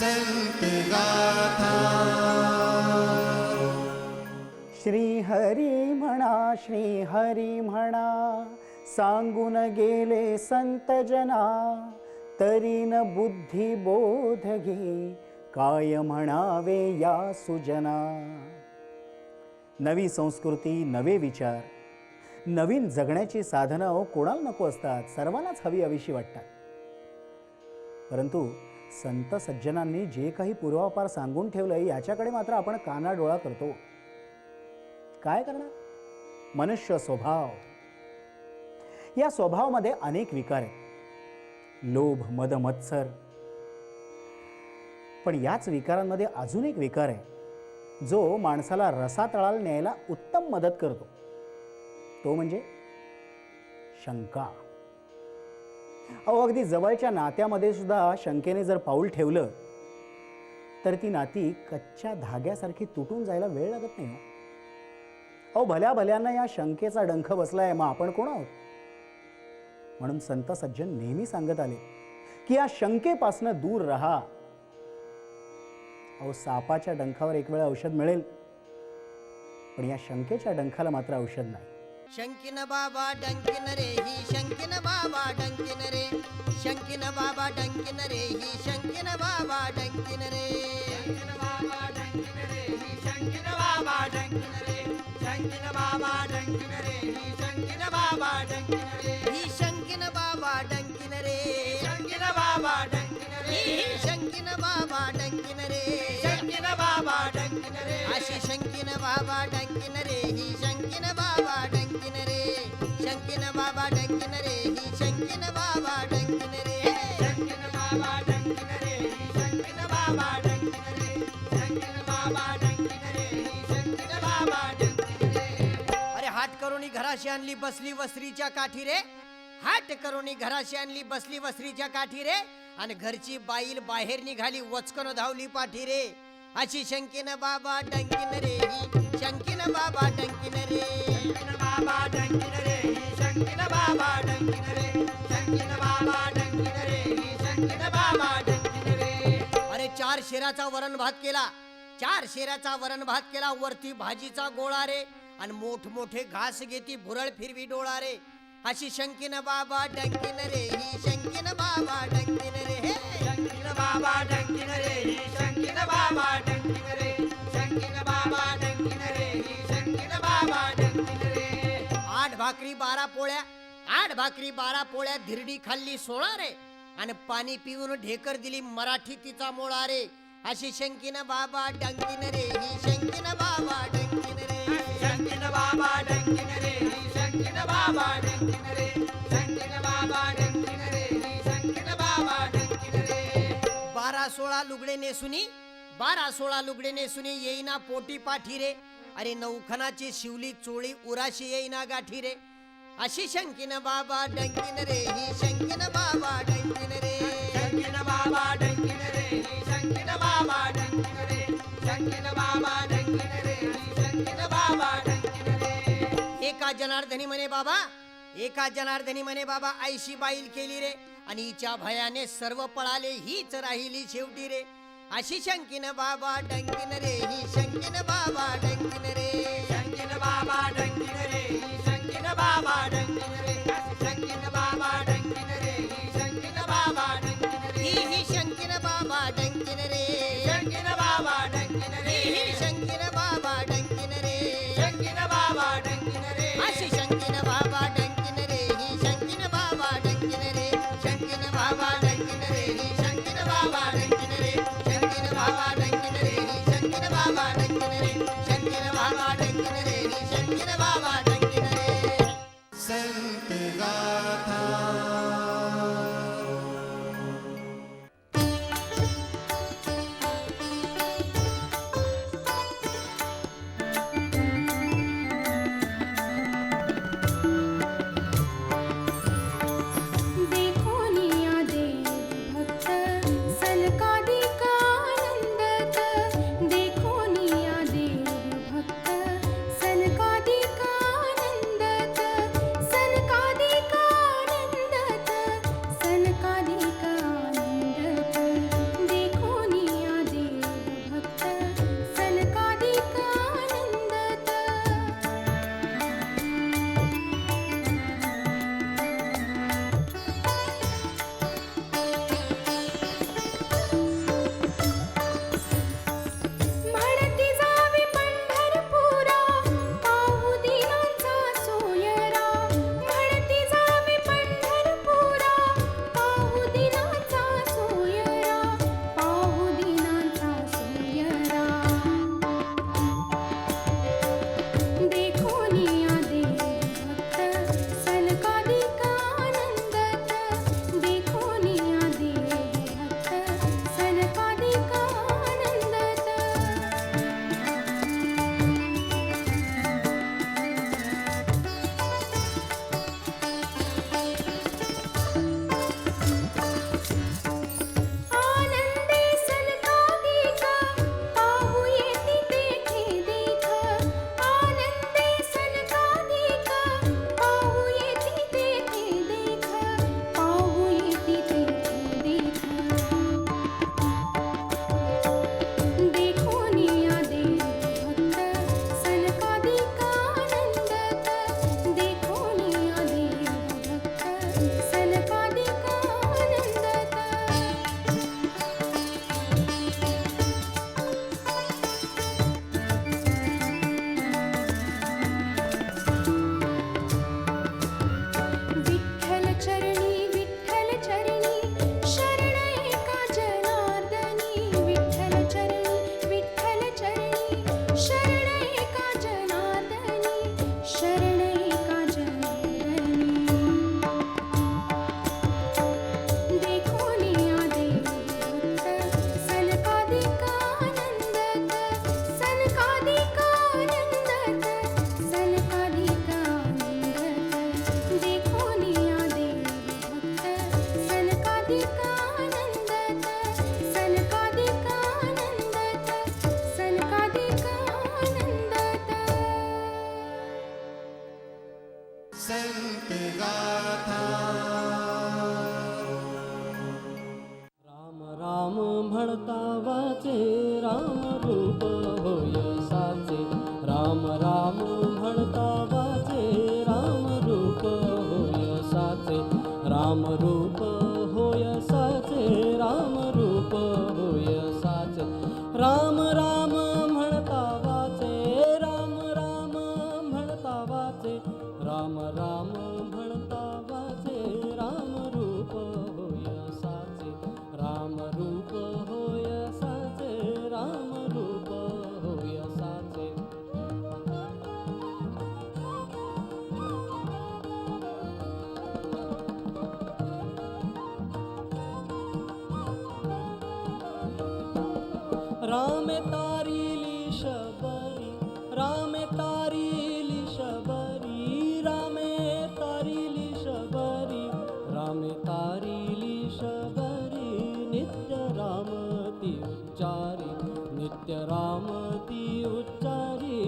संत गाथा श्री हरी म्हणा श्री हरी म्हणा सांगून गेले संत जना तरी न बुद्धी बोध घे काय म्हणावे या सुजना. नवी संस्कृती नवे विचार. नवीन जगण्याची साधनं अहो कोणाला नको असतात? सर्वांनाच हवी हवीशी वाटतात. परंतु संत सज्जनांनी जे काही पूर्वापार सांगून ठेवलंय याच्याकडे मात्र आपण कानाडोळा करतो. काय करणार? मनुष्य स्वभाव. या स्वभावामध्ये अनेक विकार आहेत. लोभ मद मत्सर. पण याच विकारांमध्ये अजून एक विकार आहे जो माणसाला रसातळाला न्यायला उत्तम मदत करतो. तो म्हणजे शंका. अहो अगदी जवळच्या नात्यामध्ये सुद्धा शंकेने जर पाऊल ठेवलं तर ती नाती कच्च्या धाग्यासारखी तुटून जायला वेळ लागत नाही हो. अहो भल्या भल्यांना या शंकेचा डंख बसलाय मग आपण कोण आहोत? म्हणून संत सज्जन नेहमी सांगत आले की या शंकेपासनं दूर राहा. अहो सापाच्या डंखावर एक वेळा औषध मिळेल पण या शंकेच्या डंखाला मात्र औषध नाही. शंकिन बाबा डंकिन रे ही शंकिन बाबा डंकिन रे शंकिन बाबा डंकिन रे ही शंकिन बाबा डंकिन रे घराशी आणली बसली वस्त्रीच्या काठी रे हाट करोनी घराशी आणली बसली वस्त्रीच्या काठी रे आणि घरची बाईल बाहेर निघाली वचकन धावली पाठी रे अशी शंकिन बाबा डंकिन रे ही शंकिन बाबा डंकिन रे. शंकिन बाबा डंकिन रे शंकिन बाबा डंकिन रे. शंकिन बाबा डंकिन रे शंकिन बाबा डंकिन रे. अरे चार शेराचा वरण भात केला. चार शेराचा वरण भात केला वरती भाजीचा गोळा रे. आणि मोठ मोठे घास घेती भुरळ फिरवी डोळा रे अशी शंकिन बाबा डंकिन रे ही शंकिन बाबा डंकिन रे. हे शंकिन बाबा डंकिन रे ही शंकिन बाबा डंकिन रे. शंकिन बाबा डंकिन रे ही शंकिन बाबा डंकिन रे. आठ भाकरी बारा पोळ्या आठ भाकरी बारा पोळ्या धिरडी खाल्ली सोळा रे. आणि पाणी पिऊन ढेकर दिली मराठी तिचा मोळा रे. अशी शंकिन बाबा डंकिन रे ही शंकिन बाबा डंकिन बाबा डंकिन रे शंकिन बाबा डंकिन रे शंकिन बाबा डंकिन रे शंकिन बाबा डंकिन रे बारा सोळा लुगडे नेसुनी बारा सोळा लुगडे नेसुनी येईना पोटी पाठी रे अरे नौखनाची शिवली चोळी उराशी येईना गाठी रे अशी शंकिन बाबा डंकिन रे ही शंकिन बाबा डंकिन रे शंकिन बाबा डंकिन रे ही शंकिन बाबा डंकिन रे शंकिन बाबा जनार्दनी म्हणे बाबा एका जनार्दनी म्हणे बाबा आईशी बाईल केली रे आणि हिच्या भयाने सर्व पळाले हीच राहिली शेवटी रे. अशी शंकिन बाबा डंकिन रे ही शंकिन बाबा डंकिन रे. राम तारी शबरी राम तारी शबरी राम तारी शबरी राम तारी शबरी नमति उच्चारी नमती उच्चारी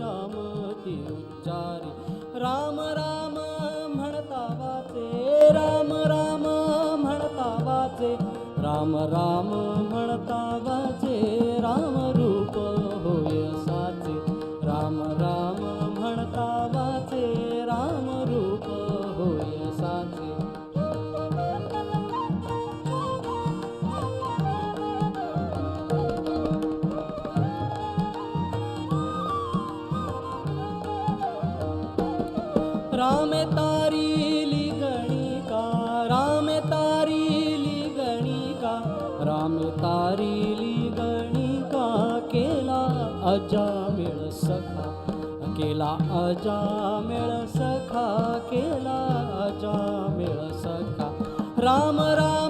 नमति उच्चारी। राम राम वचे राम राम वचे राम राम राम रूप होय साचे राम राम म्हणता राम रूप होय साचे रामेता अजामिळ सखा केला अजामिळ सखा केला अजामिळ सखा. राम राम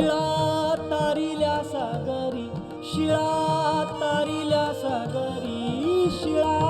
शिळा तारिल्या सागरी शिळा तारिल्या सागरी शिळा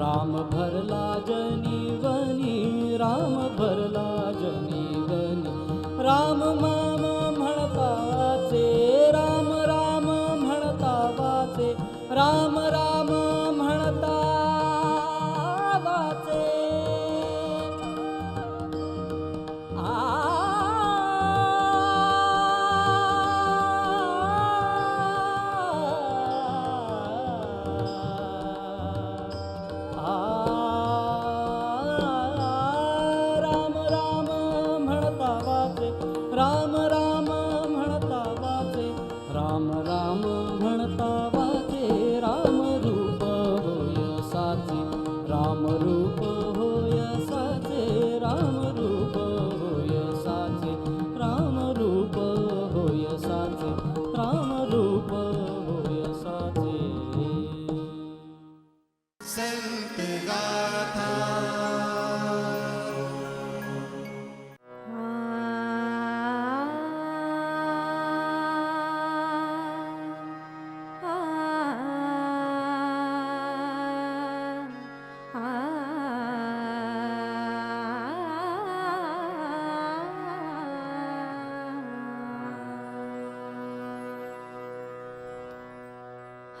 राम भरला जनी जनीवनी राम भरला जनी जनीवनी राम मा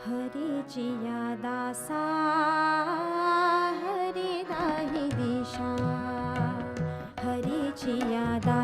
हरि जि या हरि न दिशा। हरि जि यादा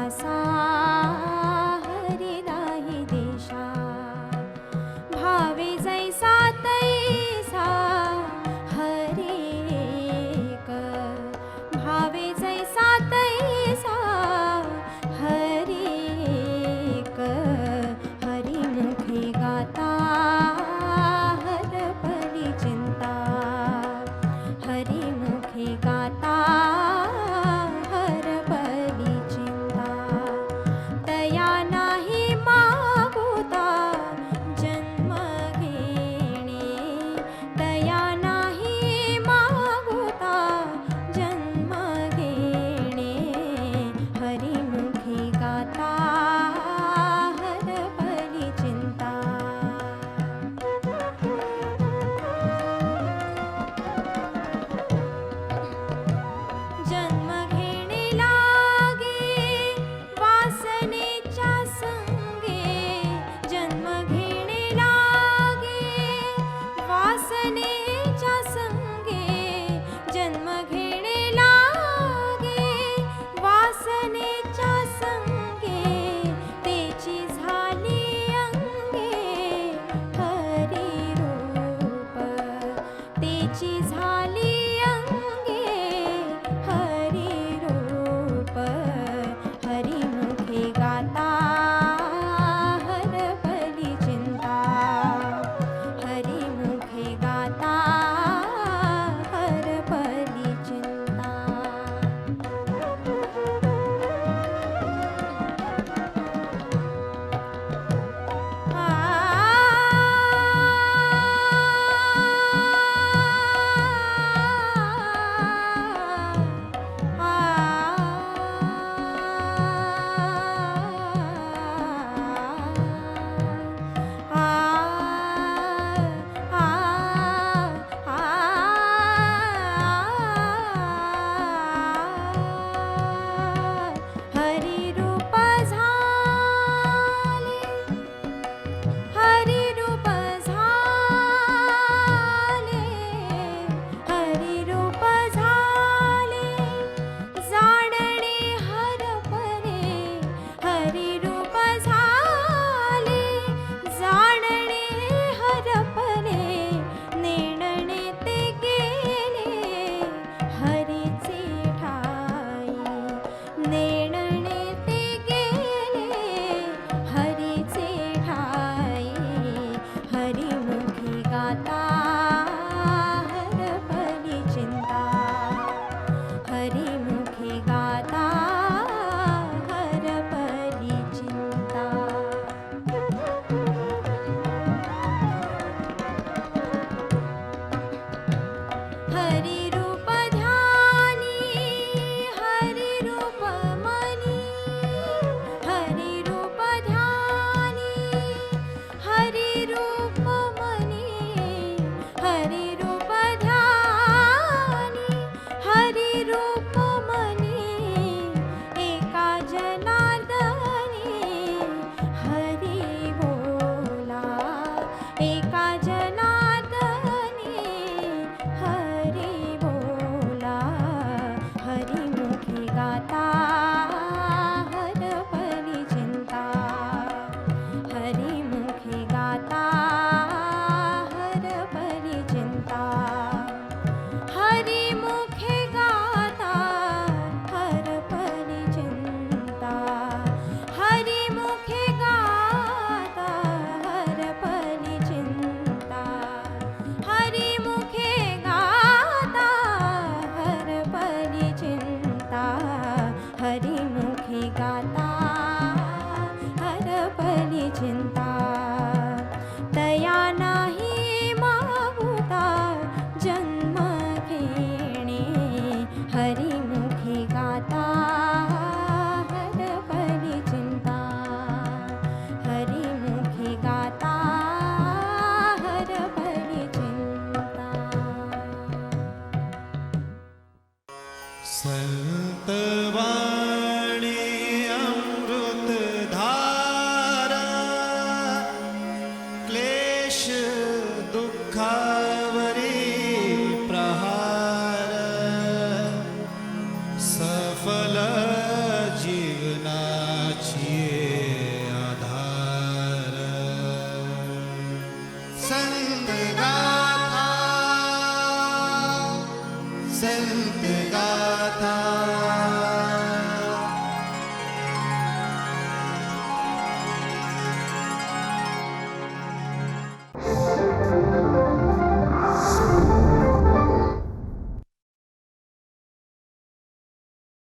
casa.